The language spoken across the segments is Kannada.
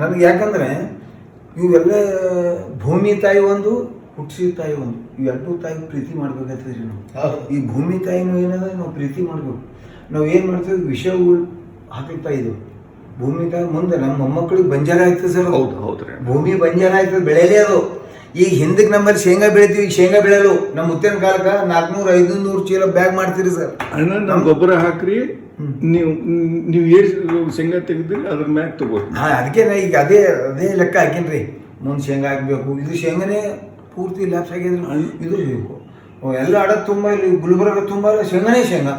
ನನಗೆ ಯಾಕಂದರೆ ಇವೆಲ್ಲ ಭೂಮಿ ತಾಯಿ ಒಂದು ಹುಟ್ಟಿಸಿ ತಾಯಿ ಒಂದು. ಇವೆರಡೂ ತಾಯಿ ಪ್ರೀತಿ ಮಾಡ್ಬೇಕಾಗ್ತದೆ ರೀ ನಾವು. ಈ ಭೂಮಿ ತಾಯಿನೂ ಏನದ ನಾವು ಪ್ರೀತಿ ಮಾಡಬೇಕು. ನಾವು ಏನು ಮಾಡ್ತೀವಿ ವಿಷಗಳು ಹಾಕ್ತಾ ಇದ್ದೀವಿ. ಭೂಮಿ ತಾಯಿ ಮುಂದೆ ನಮ್ಮ ಮೊಮ್ಮಕ್ಕಳಿಗೆ ಬಂಜಾರ ಆಗ್ತದೆ ಸರ್ ಹೌದು ಹೌದು ಭೂಮಿ ಬಂಜಾರ ಆಗ್ತದೆ ಬೆಳೆಯಲೇ ಅದು. ಈಗ ಹಿಂದಕ್ಕೆ ನಮ್ಮಲ್ಲಿ ಶೇಂಗಾ ಬೆಳಿತೀವಿ ಈಗ ಶೇಂಗಾ ಬೆಳೆಯಲು ನಮ್ಮ ಉತ್ತಿನ ಕಾಲಕ್ಕೆ ನಾಲ್ಕುನೂರು ಐದುನೂರು ಚೀಲ ಬ್ಯಾಗ್ ಮಾಡ್ತೀರಿ ಸರ್. ಅಣ್ಣ ನಮ್ಮ ಗೊಬ್ಬರ ಹಾಕ್ರಿ ನೀವು ನೀವು ಏರಿಸಿದ್ರು ಶೇಂಗಾ ತೆಗೆದ್ರಿ ಅದ್ರ ಮ್ಯಾಗ ತಗೋರಿ. ಹಾಂ ಅದಕ್ಕೆ ನಾ ಈಗ ಅದೇ ಅದೇ ಲೆಕ್ಕ ಹಾಕಿನ್ರಿ. ಮುಂದೆ ಶೇಂಗಾ ಹಾಕಬೇಕು ಇದು ಶೇಂಗಾನೇ ಪೂರ್ತಿ ಲ್ಯಾಪ್ಸ್ ಆಗಿದ್ರು ಇದು ಬೇಕು. ಎಲ್ಲ ಅಡ ತುಂಬ ಇಲ್ಲಿ ಗುಲ್ಬರ್ಗ ತುಂಬ ಶೇಂಗಾನೇ ಶೇಂಗಾ.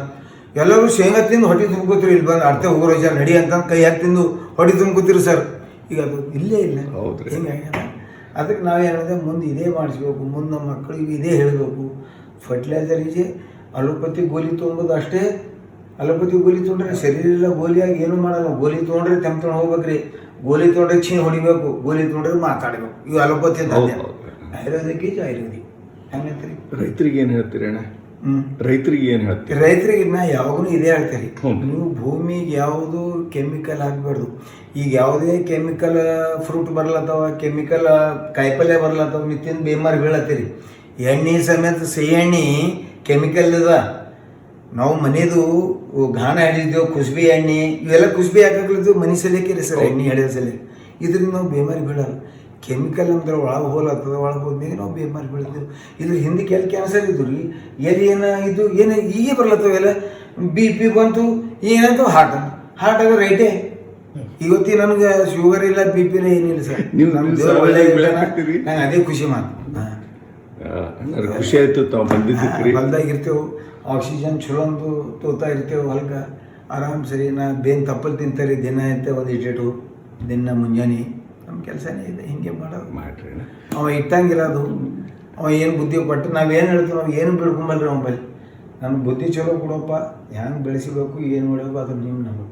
ಎಲ್ಲರೂ ಶೇಂಗಾ ತಿಂದು ಹೊಟ್ಟೆ ತುಂಬ್ಕೋತೀರಿ ಇಲ್ಲಿ ಬಂದು ಅರ್ಥ ಹೋಗೋ ಜನ ನಡಿ ಅಂತ ಕೈ ಹಾಕಿ ತಿಂದು ಹೊಟ್ಟೆ ತುಂಬ್ಕೋತೀರಿ ಸರ್. ಈಗ ಅದು ಇಲ್ಲೇ ಇಲ್ಲ. ಹೌದ್ರಿ. ಹಿಂಗಾಗ್ಯದ ನಾವು ನಾವೇನಿದೆ ಮುಂದೆ ಇದೇ ಮಾಡಿಸ್ಬೇಕು ಮುಂದೆ ನಮ್ಮ ಮಕ್ಕಳಿಗೆ ಇದೇ ಹೇಳಬೇಕು. ಫರ್ಟಿಲೈಸರ್ ಇದೆ ಅಲೋಪತಿ ಗೋಲಿ ತೊಗೊಂಬೋದು ಅಷ್ಟೇ ಅಲೋಪತಿ ಗೋಲಿ ತೊಗೊಂಡ್ರೆ ಶರೀರ ಇಲ್ಲ ಗೋಲಿಯಾಗಿ ಏನು ಮಾಡಲ್ಲ. ಗೋಲಿ ತೊಗೊಂಡ್ರೆ ತೆಮ್ ತೊಗೊಂಡು ಹೋಗ್ಬೇಕ್ರಿ. ಗೋಲಿ ತೊಗೊಂಡ್ರೆ ಚೀನ್ ಹೊಡಿಬೇಕು. ಗೋಲಿ ತೊಗೊಂಡ್ರೆ ಮಾತಾಡಬೇಕು. ಇವು ಅಲೋಪತಿ ಅಂತ. ಆಯುರ್ವೇದಿಕ್ ಈಜು ಆಯುರ್ವೇದಿಕ್. ಹೆಂಗೈತ್ರಿ ರೈತರಿಗೆ ಏನು ಹೇಳ್ತೀರಿ ಅಣ್ಣ? ರೈತರಿಗೆ ಏನು ಹೇಳ್ತೀರಿ? ರೈತರಿಗೆ ನಾ ಯಾವಾಗಲೂ ಇದೇ ಹೇಳ್ತೀರಿ. ನೀವು ಭೂಮಿಗೆ ಯಾವುದು ಕೆಮಿಕಲ್ ಹಾಕ್ಬಾರ್ದು ಈಗ ಯಾವುದೇ ಕೆಮಿಕಲ್ ಫ್ರೂಟ್ ಬರ್ಲತ್ತವ ಕೆಮಿಕಲ್ ಕಾಯಿಪಲ್ಯ ಬರ್ಲತ್ತವ ನೀವು ತಿಂದು ಬೇಮಾರಿ ಬೀಳತ್ತೀರಿ. ಎಣ್ಣೆ ಸಮೇತ ಸಿಹಿ ಎಣ್ಣೆ ಕೆಮಿಕಲ್ ಅದ ನಾವು ಮನೆದು ಘಾಣ ಹಿಡಿದೇವು ಕುಸುಬಿ ಎಣ್ಣೆ ಇವೆಲ್ಲ ಕುಸ್ಬಿ ಹಾಕಲಿದ್ದು ಮನೆ ಸಲಿಕ್ಕೆ ರೀ ಸರ್ ಎಣ್ಣೆ ಹಿಡಿಯೋ ಸಲ ಇದರಿಂದ ನಾವು ಬೇಮಾರಿ ಬೀಳಲ್ಲ. ಕೆಮಿಕಲ್ ಅಂದ್ರೆ ಒಳಗೆ ಹೋಲತ್ತದ ಒಳಗೆ ಹೋದ್ಮೇಲೆ ನಾವು ಬೇಮಾರಿ ಬೆಳಿತೀವಿ ಇದು ಹಿಂದಕ್ಕೆ ಎಲ್ಲಿ ಕ್ಯಾನ್ಸರ್ ಇದ್ದು ರೀ ಎಲ್ಲಿ ಏನ ಇದು ಏನು ಈಗ ಬರ್ಲತ್ತವೆಲ್ಲ ಬಿ ಪಿ ಬಂತು ಏನಂತ? ಹಾರ್ಟ್ ಹಾರ್ಟ್ ಆಗ ರೈಟೇ ಇವತ್ತಿ ನನಗೆ ಶುಗರ್ ಇಲ್ಲ ಬಿ ಪಿ ಏನಿಲ್ಲ ಸರ್. ನೀವು? ನಂಗೆ ಅದೇ ಖುಷಿ ಮಾತು. ಖುಷಿ ಆಯ್ತು ತಾವು ಇರ್ತೇವೆ. ಆಕ್ಸಿಜನ್ ಚಲೋ ತೋತಾ ಇರ್ತೇವೆ ಹೊಲ್ಗೆ ಆರಾಮ್ ಸರಿ ನಾ ಬೇನ್ ತಪ್ಪಲ್ ತಿಂತಾರೆ ದಿನ ಅಂತ ಒಂದು ಇಟ್ಟಿಟ್ಟು ದಿನ ಮುಂಜಾನೆ. ನಮ್ಮ ಕೆಲಸನೇ ಇದೆ ಹಿಂಗೆ ಮಾಡೋದು. ಮಾಡ್ರಿ ಅವ ಇಟ್ಟಂಗಿರೋದು ಅವ ಏನು ಬುದ್ಧಿ ಕೊಟ್ಟು ನಾವೇನು ಹೇಳ್ತೀವಿ ನಾವು ಏನು ಬೆಳ್ಕೊಂಬಲ್ಲ ರೀ ಬಲ್ಲಿ ನಮ್ಗೆ ಬುದ್ಧಿ ಚಲೋ ಕೊಡಪ್ಪ ಹೆಂಗೆ ಬೆಳೆಸಬೇಕು ಏನು ಮಾಡಬೇಕು ಅದು ನಿಮ್ಮ ನಮಗೆ.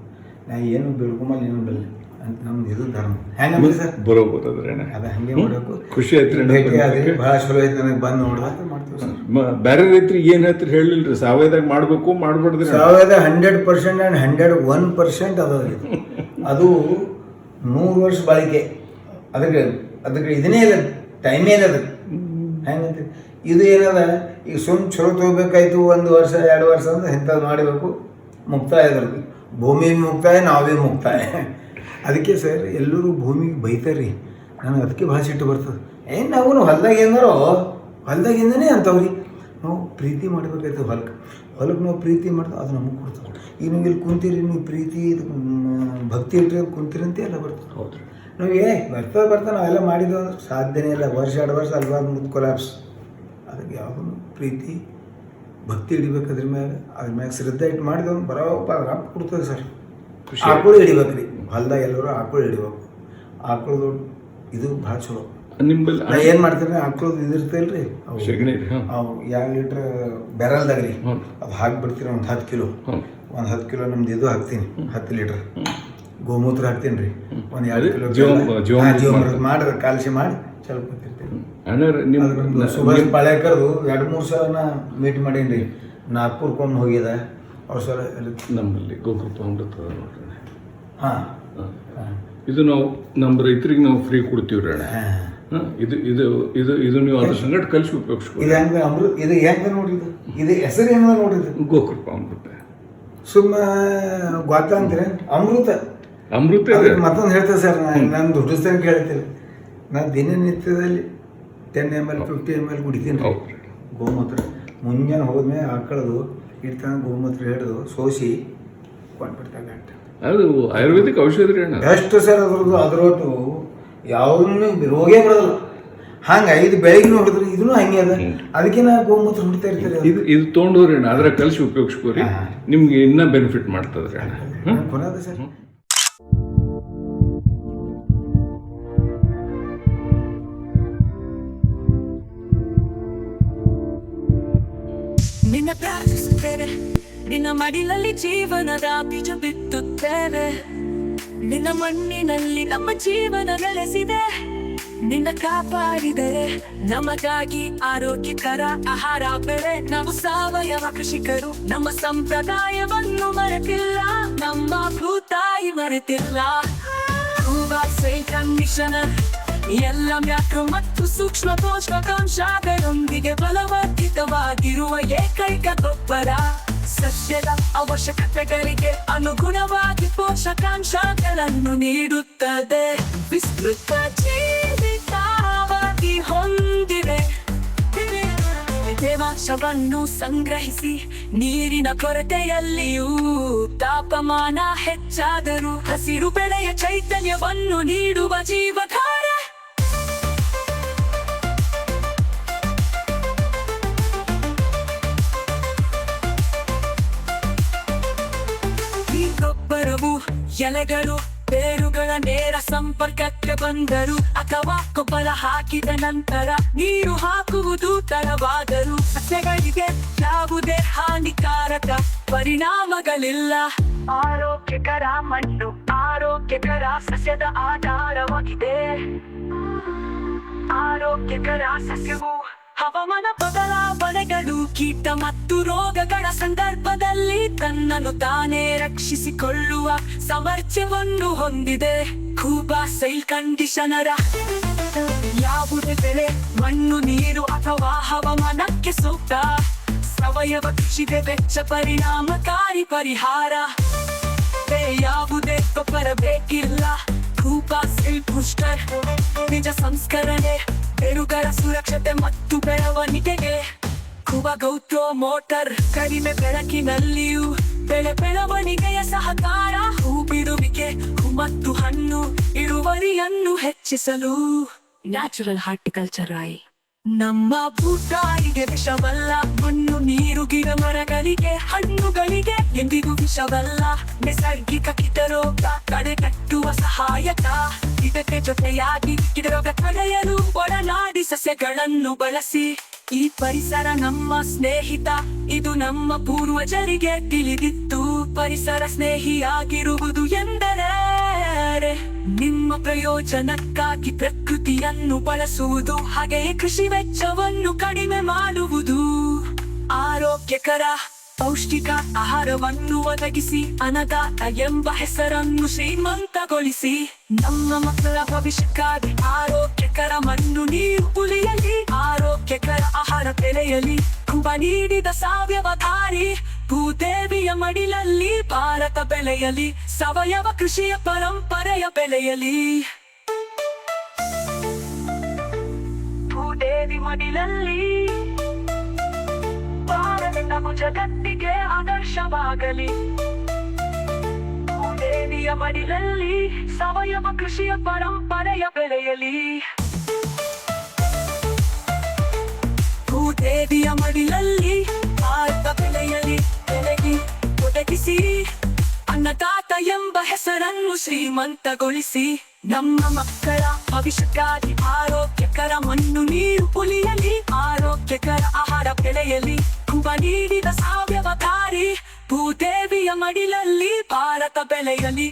ನಾ ಏನು ಬೆಳ್ಕೊಂಬಲ್ಲ ಏನು ಬಲ್ಲಿ ಅಂತ ನಮ್ದು ಇದು ಧರ್ಮ. ಹೆಂಗೆ ಸರ್? ಬರೋಬೋದು ಅದ್ರ ಅದು ಹಂಗೆ ಮಾಡಬೇಕು. ಖುಷಿ ಐತ್ರಿ ರೀ ಭೇಟಿ ಆದ್ರಿ ಭಾಳ ಚಲೋ ಐತೆ ನನಗೆ ಬಂದು ನೋಡ್ದಾಗ ಮಾಡ್ತೀವಿ ಸರ್. ಮ- ರೈತರು ಏನು ಏನ್ ಹೇಳ್ತೀರಿ ಹೇಳಿಲ್ರಿ ಸಾವಯದಾಗ ಮಾಡಬೇಕು ಮಾಡ್ಬಾರ್ದ್ರಿ ಸಾವಯದ ಸಾವಿರದ hundred percent and hundred one percent ಅದ ಇದು. ಅದು ನೂರು ವರ್ಷ ಬಾಳಿಕೆ. ಅದಕ್ಕೆ ಅದಕ್ಕೆ ಇದನ್ನೇ ಇಲ್ಲ ಟೈಮೇ ಇಲ್ಲ ಅದಕ್ಕೆ ಹೆಂಗಂತ? ಇದು ಏನದ? ಈಗ ಸುಮ್ ಚಲೋ ತಗೋಬೇಕಾಯ್ತು ಒಂದು ವರ್ಷ, ಎರಡು ವರ್ಷ ಅಂದ್ರೆ ಇಂಥದ್ದು ಮಾಡಬೇಕು, ಮುಕ್ತಾಯ ಅದ್ರದ್ದು. ಭೂಮಿ ಮುಕ್ತಾಯ, ನಾವೇ ಮುಕ್ತಾಯ. ಅದಕ್ಕೆ ಸರ್, ಎಲ್ಲರೂ ಭೂಮಿಗೆ ಬೈತಾರ್ರಿ. ನನಗೆ ಅದಕ್ಕೆ ಭಾಳ ಸಿಟ್ಟು ಬರ್ತದೆ. ಏನು ನಾವು ಹೊಲ್ದಾಗ ಏನಾರೋ ಹೊಲ್ದಾಗಿಂದನೇ ಅಂತವ್ರಿ ನಾವು ಪ್ರೀತಿ ಮಾಡಬೇಕಾಯ್ತು ಹೊಲಕ್ಕೆ ಹೊಲಕ್ಕೆ ನಾವು ಪ್ರೀತಿ ಮಾಡ್ತಾ, ಅದು ನಮಗೆ ಕೊಡ್ತದೆ. ಈಗ ನೀವು ಇಲ್ಲಿ ಕುಂತೀರಿ, ನೀವು ಪ್ರೀತಿ ಭಕ್ತಿ ಇಟ್ಟರೆ ಕುಂತೀರಿ ಅಂತ ಎಲ್ಲ ಬರ್ತದೆ. ಹೌದ್ರಿ. ನಾವು ಏ ಬರ್ತದೆ ಬರ್ತಾ ನಾವೆಲ್ಲ ಮಾಡಿದ್ದು ಅಂದ್ರೆ ಸಾಧ್ಯನೇ ಇಲ್ಲ. ವರ್ಷ ಎರಡು ವರ್ಷ ಅಲ್ವಾ ಮುದ್ದು ಕೊಲಾಪ್ಸ್ ಅದಕ್ಕೆ ಯಾವುದೂ ಪ್ರೀತಿ ಭಕ್ತಿ ಹಿಡಿಬೇಕು ಅದ್ರ ಮ್ಯಾಗ. ಅದ್ರ ಮ್ಯಾಗ ಶ್ರದ್ಧೆ ಇಟ್ಟು ಮಾಡಿದ ಬರೋಪ್ಪ ರಪ್ಪ ಕೊಡ್ತದೆ ಸರ್. ಖುಷಿ. ಆಕಳು ಹಿಡಿಬೇಕ್ರಿ. ಹೊಲ್ದಾಗ ಎಲ್ಲರೂ ಆಕಳು ಹಿಡಿಬೇಕು. ಆಕಳದು ಇದು ಭಾಳ ಚಲೋ. ನಿಮ್ಮಲ್ಲಿ ನಾ ಏನು ಮಾಡ್ತೀನಿ ಆಕಳದು ಸಗಣಿ ರೀ ಅವು ಅವು ಎರಡು ಲೀಟ್ರ್ ಬೆರಲ್ದಾಗ ರೀ. ಅದು ಹಾಕಿ ಬಿಡ್ತೀನಿ ಒಂದು ಹತ್ತು ಕಿಲೋ. ಒಂದು ಹತ್ತು ಕಿಲೋ ನಮ್ದು ಇದು ಹಾಕ್ತೀನಿ ಹತ್ತು ಲೀಟ್ರ್. ಗೋಮೂತ್ರ ಹಾಕ್ತೀನಿ ರೀ ಒಂದು ಎರಡು ಕಿಲೋ ಜೀವ- ಮಾಡ್ರ ಜೀವಾಮೃತ ಹಾ, ಮಾಡಿದ್ರೆ ಕಾಲ್ಸಿ ಮಾಡಿ ಅಣ್ಣಾರ ನಿಮ್ಮ ಸುಭಾಷ್ ಪಾಳ್ಯಕರ್ದು ಎರಡು ಮೂರು ಸಲ ನಾ ಮೀಟ್ ಮಾಡೀನಿ ರೀ ನಾಗ್ಪುರ್ಕೊಂದು ಹೋಗಿದ ಅವ್ರ ಸಲ ನಮ್ಮಲ್ಲಿ ಗೋಕೃಪ ಅಮೃತ ಹಾಂ. ಹಾಂ. ಇದು ನಾವು ನಮ್ಮ ರೈತರಿಗೆ ನಾವು ಫ್ರೀ ಕೊಡ್ತೀವಿ ಅಣ್ಣ. ಹಾಂ. ಇದು ಇದು ಇದು ಇದು ನೀವು ಅದ್ರ ಸಂಗಡ ಕಲಿಸಿ ಉಪಯೋಗಿಸ್ಕೊ ಇದು ಹೆಂಗೆ ಅಮೃತ ಇದು ಹೆಂಗೆ ನೋಡಿದ್ದು ಇದು? ಹೆಸರು ಹೆಂಗೆ ನೋಡಿದ್ದು ಗೋಕೃಪ ಅಮೃತ ಸುಮ್ಮ ಗೊತ್ತ ಅಂತೀರ ಅಮೃತ. ಅಮೃತ ಮತ್ತೊಂದು ಹೇಳ್ತೇನೆ ಸರ್ ನಾನು ದುಡ್ಡಿಸ್ತೇನೆ ಕೇಳ್ತೀನಿ. ನಾನು ದಿನನಿತ್ಯದಲ್ಲಿ ten M L fifty M L ಕುಡಿತೀನಿ ಗೋಮೂತ್ರ. ಮುಂಜಾನೆ ಹೋದ್ಮೇಲೆ ಆಕಳದು ಇಡ್ತಾನೆ ಗೋಮೂತ್ರ ಹಿಡಿದು ಸೋಸಿ ಕೊಂಡ್ಬಿಡ್ತಾನೆ ಅಂತ. ಅದು ಆಯುರ್ವೇದಿಕ್ ಔಷಧಿ ಎಷ್ಟು ಸರ್ ಅದ್ರದ್ದು ಅದ್ರದ್ದು ಯಾವುದನ್ನು ರೋಗೇ ಬರೋದಿಲ್ಲ. ಹಂಗೆ ಐದು ಬೆಳಗ್ಗೆ ನೋಡಿದ್ರೆ ಇದೂ ಹಂಗೆ ಅದ. ಅದಕ್ಕೆ ನಾ ಗೋಮೂತ್ರ ಹುಡ್ತಾ ಇರ್ತಾರೆ ಇದು ಇದು ತೊಗೊಂಡೋರಿ ಅಣ್ಣ ಅದ್ರ ಕಲಿಸಿ ಉಪಯೋಗಿಸ್ಕೋರಿ. ನಿಮ್ಗೆ ಇನ್ನೂ ಬೆನಿಫಿಟ್ ಮಾಡ್ತದ್ರಿ ಅಣ್ಣ. ಸರ್. ನಿನ್ನ ಪ್ರಾರ್ಥಿಸುತ್ತೇವೆ ನಿನ್ನ ಮಡಿಲಲ್ಲಿ ಜೀವನದ ಬೀಜ ಬಿತ್ತುತ್ತೇವೆ ನಿನ್ನ ಮಣ್ಣಿನಲ್ಲಿ ನಮ್ಮ ಜೀವನ ನೆಲೆಸಿದೆ ನಿನ್ನ ಕಾಪಾಡಿದರೆ ನಮಗಾಗಿ ಆರೋಗ್ಯಕರ ಆಹಾರ ಬೆಳೆ. ನಾವು ಸಾವಯವ ಕೃಷಿಕರು, ನಮ್ಮ ಸಂಪ್ರದಾಯವನ್ನು ಮರೆತಿಲ್ಲ. ನಮ್ಮ ಭೂತಾಯಿ ಮರೆತಿಲ್ಲ. ಎಲ್ಲ ಮ್ಯಾಕ್ರೋ ಮತ್ತು ಸೂಕ್ಷ್ಮ ಪೋಷಕಾಂಶಗಳೊಂದಿಗೆ ಬಲವರ್ಧಿತವಾಗಿರುವ ಏಕೈಕ ಗೊಬ್ಬರ ಸಸ್ಯದ ಅವಶ್ಯಕತೆಗಳಿಗೆ ಅನುಗುಣವಾಗಿ ಪೋಷಕಾಂಶಗಳನ್ನು ನೀಡುತ್ತದೆ. ವಿಸ್ತೃತ ಜೀವಿತಾವಧಿ ಹೊಂದಿದೆ. ತೇವಾಂಶವನ್ನು ಸಂಗ್ರಹಿಸಿ ನೀರಿನ ಕೊರತೆಯಲ್ಲಿಯೂ ತಾಪಮಾನ ಹೆಚ್ಚಾದರೂ ಹಸಿರು ಬೆಳೆಯ ಚೈತನ್ಯವನ್ನು ನೀಡುವ ಜೀವಧಾರ ಎಲೆಗಳು ಬೇರುಗಳ ನೇರ ಸಂಪರ್ಕಕ್ಕೆ ಬಂದರು. ಅಥವಾ ಗೊಬ್ಬರ ಹಾಕಿದ ನಂತರ ನೀರು ಹಾಕುವುದು ತಡವಾದರೂ ಸಸ್ಯಗಳಿಗೆ ಯಾವುದೇ ಹಾನಿಕಾರಕ ಪರಿಣಾಮಗಳಿಲ್ಲ. ಆರೋಗ್ಯಕರ ಮಣ್ಣು, ಆರೋಗ್ಯಕರ ಸಸ್ಯದ ಆಧಾರವಾಗಿದೆ. ಆರೋಗ್ಯಕರ ಸಸ್ಯವು ಹವಾಮಾನ ಬದಲಾವಣೆಗಳು, ಕೀಟ ಮತ್ತು ರೋಗಗಳ ಸಂದರ್ಭದಲ್ಲಿ ತನ್ನನ್ನು ತಾನೇ ರಕ್ಷಿಸಿಕೊಳ್ಳುವ ಸಾಮರ್ಥ್ಯವನ್ನು ಹೊಂದಿದೆ. ಕೂಬಾ ಸೈಲ್ ಕಂಡೀಷನರ ಯಾವುದೇ ಬೆಳೆ ಮಣ್ಣು, ನೀರು ಅಥವಾ ಹವಾಮಾನಕ್ಕೆ ಸೂಕ್ತ. ಸಾವಯವ ಕೃಷಿಗೆ ವೆಚ್ಚ ಪರಿಣಾಮಕಾರಿ ಪರಿಹಾರ. ಯಾವುದೇ ಗೊಬ್ಬರ ಬೇಕಿಲ್ಲ. ಕೂಪಾ ಸೈಲ್ ಬೂಸ್ಟರ್, ನಿಜ ಸಂಸ್ಕರಣೆ ಬೆರುಗರ ಸುರಕ್ಷತೆ ಮತ್ತು ಬೆಳವಣಿಗೆಗೆ. ಕುಬ ಗೌತ್ರೋ ಮೋಟರ್ ಕಡಿಮೆ ಬೆಳಕಿನಲ್ಲಿಯೂ ಬೆಳೆ ಬೆಳವಣಿಗೆಯ ಸಹಕಾರ. ಬಿಡುವಿಕೆ ಮತ್ತು ಹಣ್ಣು, ಇಳುವರಿಯನ್ನು ಹೆಚ್ಚಿಸಲು. ನ್ಯಾಚುರಲ್ ಹಾರ್ಟಿಕಲ್ಚರ್ ಆಯಿ ನಮ್ಮ ಭೂತಾಯಿಗೆ ವಿಷವಲ್ಲ, ಮಣ್ಣು, ನೀರು, ಗಿಡ, ಮರಗಳಿಗೆ, ಹಣ್ಣುಗಳಿಗೆ ಎಂದಿಗೂ ವಿಷವಲ್ಲ. ನೈಸರ್ಗಿಕ ಕಿಟರೋಗ ಕಡೆಗಟ್ಟುವ ಸಹಾಯಕ. ಇದಕ್ಕೆ ಜೊತೆಯಾಗಿ ಕಿಟರೋಗ ತಡೆಯಲು ಒಳನಾಡಿ ಸಸ್ಯಗಳನ್ನು ಬಳಸಿ. ಈ ಪರಿಸರ ನಮ್ಮ ಸ್ನೇಹಿತ, ಇದು ನಮ್ಮ ಪೂರ್ವಜರಿಗೆ ತಿಳಿದಿತ್ತು. ಪರಿಸರ ಸ್ನೇಹಿಯಾಗಿರುವುದು ಎಂದರೆ ನಿಮ್ಮ ಪ್ರಯೋಜನಕ್ಕಾಗಿ ಪ್ರಕೃತಿಯನ್ನು ಬಳಸುವುದು ಹಾಗೆಯೇ ಕೃಷಿ ವೆಚ್ಚವನ್ನು ಕಡಿಮೆ ಮಾಡುವುದು. ಆರೋಗ್ಯಕರ ಪೌಷ್ಟಿಕ ಆಹಾರವನ್ನು ಒದಗಿಸಿ ಅನದಾತ ಎಂಬ ಹೆಸರನ್ನು ಶ್ರೀಮಂತಗೊಳಿಸಿ. ನಮ್ಮ ಮಕ್ಕಳ ಭವಿಷ್ಯಕ್ಕಾಗಿ ಆರೋಗ್ಯಕರ ಮಣ್ಣು ನೀರು ಉಳಿಯಲಿ ಆರೋಗ್ಯಕರ ಆಹಾರ ಬೆಳೆಯಲಿ ಕುಂಭ ನೀಡಿದ ಸಾವಯವ ದಾರಿ ಭೂದೇವಿಯ ಮಡಿಲಲ್ಲಿ ಭಾರತ ಬೆಳೆಯಲಿ, ಸಾವಯವ ಕೃಷಿಯ ಪರಂಪರೆಯ ಬೆಳೆಯಲಿ ಭೂದೇವಿ ಮಡಿಲಲ್ಲಿ ಜಗತ್ತಿಗೆ ಆದರ್ಶವಾಗಲಿ. ಭೂದೇವಿಯ ಮಡಿಲಲ್ಲಿ ಸಾವಯವ ಕೃಷಿಯ ಪರಂಪರೆಯ ಬೆಳೆಯಲಿ ಭೂದೇವಿಯ ಮಡಿಲಲ್ಲಿ ಭಾರತ ಬೆಳೆಯಲಿ ಬೆಳಗಿ ಒದಗಿಸಿ ಅನ್ನದಾತ ಎಂಬ ಹೆಸರನ್ನು ಶ್ರೀಮಂತಗೊಳಿಸಿ. ನಮ್ಮ ಮಕ್ಕಳ ಭವಿಷ್ಯಕ್ಕಾಗಿ ಆರೋಗ್ಯಕರ ಮಣ್ಣು ನೀರು ಪುಲಿಯಲಿ ಆರೋಗ್ಯಕರ ಆಹಾರ ಬೆಳೆಯಲಿ ಕುಂಭ ನೀಡಿದ ಸಾವ್ಯವ ದಾರಿ ಭೂದೇವಿಯ ಮಡಿಲಲ್ಲಿ ಭಾರತ ಬೆಳೆಯಲಿ.